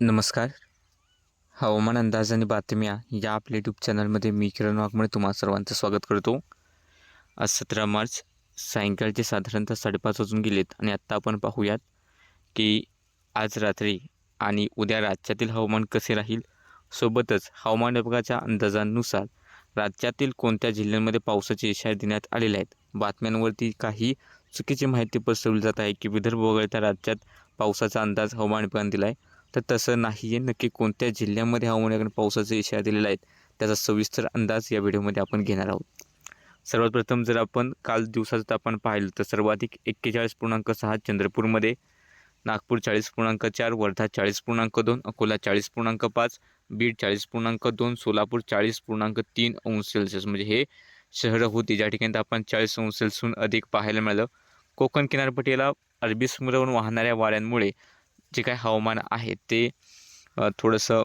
नमस्कार. हवामान अंदाज आणि बातम्या या आपल्या यूट्यूब चॅनलमध्ये मी किरण वाघमळे तुम्हा सर्वांचं स्वागत करतो. आज सतरा मार्च सायंकाळचे साधारणतः साडेपाच वाजून गेलेत आणि आत्ता आपण पाहूयात की आज रात्री आणि उद्या राज्यातील हवामान कसे राहील? सोबतच हवामान विभागाच्या अंदाजानुसार राज्यातील कोणत्या जिल्ह्यांमध्ये पावसाचे इशारे देण्यात आलेले आहेत? बातम्यांवरती काही चुकीची माहिती पसरवली जात आहे की विदर्भ वगळता राज्यात पावसाचा अंदाज हवामान विभागाने दिला आहे तर तसं नाही आहे नक्की कोणत्या जिल्ह्यामध्ये हवामान पावसाचे इशारा दिलेला आहेत त्याचा सविस्तर अंदाज या व्हिडिओमध्ये आपण घेणार आहोत. सर्वात प्रथम जर आपण काल दिवसाचं तापमान पाहिलं तर सर्वाधिक एक्केचाळीस पूर्णांक सहा चंद्रपूरमध्ये नागपूर चाळीस पूर्णांक चार वर्धा चाळीस पूर्णांक दोन अकोला चाळीस पूर्णांक पाच बीड चाळीस पूर्णांक दोन सोलापूर चाळीस पूर्णांक तीन अंश सेल्सिअस. म्हणजे हे शहरं होती ज्या ठिकाणी तापमान चाळीस अंश सेल्सिअसहून अधिक पाहायला मिळालं. कोकण किनारपट्टीला अरबी समुद्रावरून वाहणाऱ्या वाऱ्यांमुळे जे काय हवामान आहे ते थोडंसं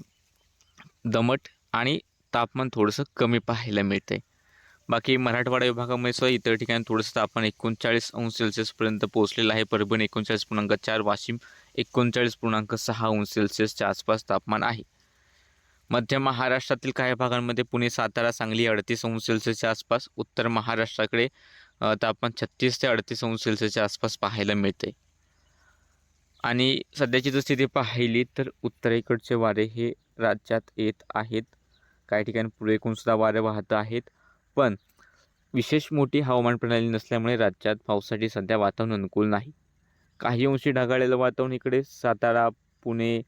दमट आणि तापमान थोडंसं कमी पाहायला मिळतं आहे बाकी मराठवाडा विभागामध्ये सुद्धा इतर ठिकाणी थोडंसं तापमान एकोणचाळीस अंश सेल्सिअसपर्यंत पोहोचलेलं आहे. परभणी एकोणचाळीस पूर्णांक चार वाशिम एकोणचाळीस पूर्णांक सहा अंश सेल्सिअसच्या आसपास तापमान आहे. मध्य महाराष्ट्रातील काही भागांमध्ये पुणे सातारा सांगली अडतीस अंश सेल्सिअसच्या आसपास उत्तर महाराष्ट्राकडे तापमान छत्तीस ते अडतीस अंश सेल्सिअसच्या आसपास पाहायला मिळते आणि सध्याची जर स्थिती पाहिली तर उत्तरेकडचे वारे हे राज्यात येत आहेत. काही ठिकाणी पूर्वेकडून सुद्धा वारे वाहत आहेत. पण विशेष मोठी हवामान प्रणाली नसल्यामुळे राज्यात पावसासाठी सध्या वातावरण अनुकूल नाही. काही अंशी ढगाळलेलं वातावरण इकडे सातारा पुणे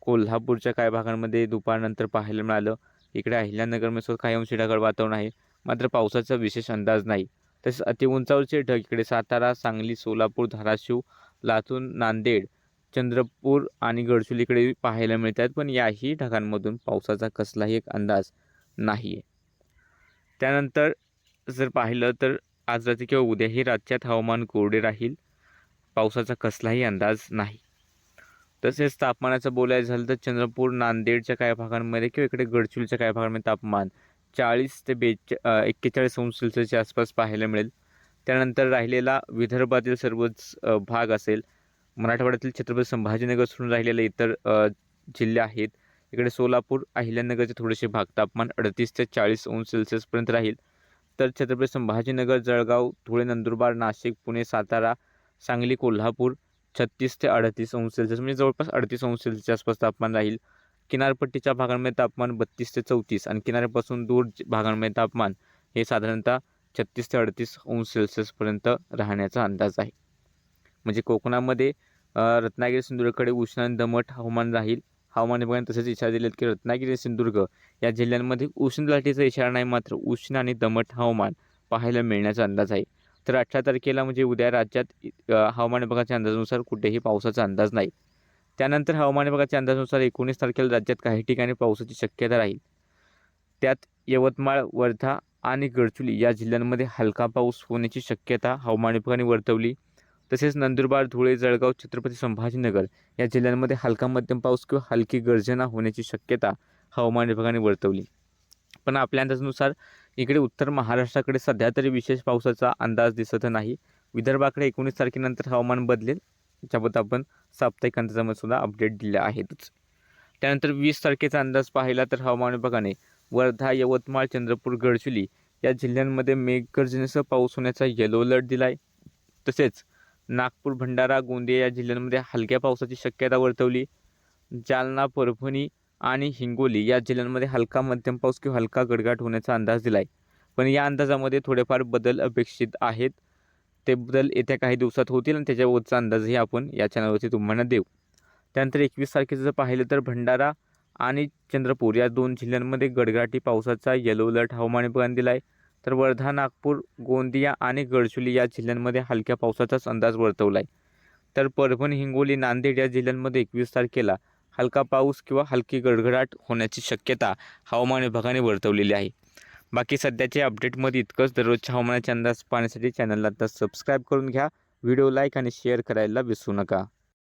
कोल्हापूरच्या काही भागांमध्ये दुपारनंतर पाहायला मिळालं. इकडे अहिल्यानगरमध्ये सुद्धा काही अंशी ढगाळ वातावरण आहे. मात्र पावसाचा विशेष अंदाज नाही. तसेच अतिउंचावरचे ढग इकडे सातारा सांगली सोलापूर धाराशिव लातूर नांदेड चंद्रपूर आणि गडचुलीकडे पाहायला मिळतात पण याही ढगांमधून पावसाचा कसलाही एक अंदाज नाही आहे त्यानंतर जर पाहिलं तर आज रात्री किंवा उद्याही राज्यात हवामान कोरडे राहील पावसाचा कसलाही अंदाज नाही. तसेच तापमानाचं बोलायचं झालं तर चंद्रपूर नांदेडच्या काही भागांमध्ये किंवा इकडे गडचिरोलीच्या काही भागांमध्ये तापमान चाळीस ते बेचा एक्केचाळीस अंश सेल्सिअसच्या आसपास पाहायला मिळेल. त्यानंतर राहिलेला विदर्भातील सर्वच भाग असेल मराठवाड्यातील छत्रपती संभाजीनगर सोडून राहिलेले इतर जिल्हे आहेत. इकडे सोलापूर अहिल्यानगरचे थोडेसे भाग तापमान अडतीस ते चाळीस अंश सेल्सिअसपर्यंत राहील. तर छत्रपती संभाजीनगर जळगाव धुळे नंदुरबार नाशिक पुणे सातारा सांगली कोल्हापूर छत्तीस ते अडतीस अंश सेल्सिअस म्हणजे जवळपास अडतीस अंश सेल्सिअसच्या आसपास तापमान राहील. किनारपट्टीच्या भागांमध्ये तापमान बत्तीस ते चौतीस आणि किनाऱ्यापासून दूर भागांमध्ये तापमान हे साधारणतः छत्तीस ते अडतीस अंश सेल्सिअसपर्यंत राहण्याचा अंदाज आहे. म्हणजे कोकणामध्ये रत्नागिरी सिंधुदुर्गकडे उष्ण आणि दमट हवामान राहील. हवामान विभागाने तसेच इशारा दिलेत की रत्नागिरी सिंधुदुर्ग या जिल्ह्यांमध्ये उष्ण लाटेचा इशारा नाही मात्र उष्ण आणि दमट हवामान पाहायला मिळण्याचा अंदाज आहे. तर अठरा तारखेला म्हणजे उद्या राज्यात हवामान विभागाच्या अंदाजानुसार कुठेही पावसाचा अंदाज नाही. त्यानंतर हवामान विभागाच्या अंदाजानुसार एकोणीस तारखेला राज्यात काही ठिकाणी पावसाची शक्यता राहील. त्यात यवतमाळ वर्धा आणि गडचुली या जिल्ह्यांमध्ये हलका पाऊस होण्याची शक्यता हवामान विभागाने वर्तवली. तसेच नंदुरबार धुळे जळगाव छत्रपती संभाजीनगर या जिल्ह्यांमध्ये हलका मध्यम पाऊस किंवा हलकी गर्जना होण्याची शक्यता हवामान विभागाने वर्तवली. पण आपल्या अंदाजानुसार इकडे उत्तर महाराष्ट्राकडे सध्या तरी विशेष पावसाचा अंदाज दिसत नाही. विदर्भाकडे एकोणीस तारखेनंतर हवामान बदलेल याच्याबद्दल आपण साप्ताहिक अंदाजामध्ये सुद्धा अपडेट दिले आहेतच. त्यानंतर वीस तारखेचा अंदाज पाहिला तर हवामान विभागाने वर्धा यवतमाळ चंद्रपूर गडचिली या जिल्ह्यांमध्ये मेघगर्जनेसह पाऊस होण्याचा येलो अलर्ट दिला आहे तसेच नागपूर भंडारा गोंदिया या जिल्ह्यांमध्ये हलक्या पावसाची शक्यता वर्तवली. जालना परभणी आणि हिंगोली या जिल्ह्यांमध्ये हलका मध्यम पाऊस किंवा हलका गडगाट होण्याचा अंदाज दिला आहे पण या अंदाजामध्ये थोडेफार बदल अपेक्षित आहेत. ते बदल येत्या काही दिवसात होतील आणि त्याच्यावरचा अंदाजही आपण या चॅनलवरती तुम्हाला देऊ. त्यानंतर एकवीस तारखेचं जर पाहिलं तर भंडारा आणि चंद्रपूर या दोन जिल्ह्यांमध्ये गडगाटी पावसाचा येलो अलर्ट हवामान विभागाने दिला आहे तर वर्धा नागपूर गोंदिया आणि गडचुली या जिल्ह्यांमध्ये हलक्या पावसाचाच अंदाज वर्तवला आहे तर परभणी हिंगोली नांदेड या जिल्ह्यांमध्ये एकवीस तारखेला हलका पाऊस किंवा हलकी गडगडाट होण्याची शक्यता हवामान विभागाने वर्तवलेली आहे. बाकी सध्याच्या अपडेटमध्ये इतकंच. दररोजच्या हवामानाचे अंदाज पाहण्यासाठी चॅनलला आता सबस्क्राईब करून घ्या. व्हिडिओ लाईक आणि शेअर करायला विसरू नका.